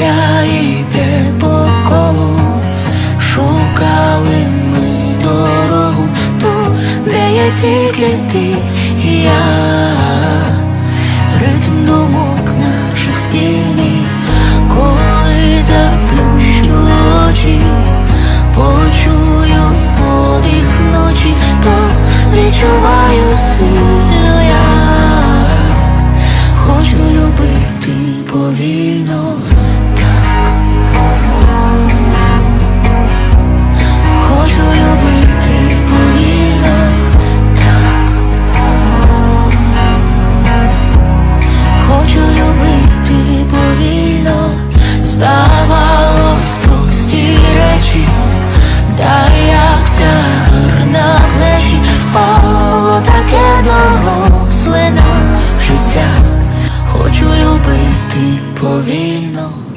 життя йде по колу, шукали ми дорогу ту, де є тільки ти і я, ритм думок наших спільний, коли заплющу очі, почую подих ночі, то відчуваю сильно vino.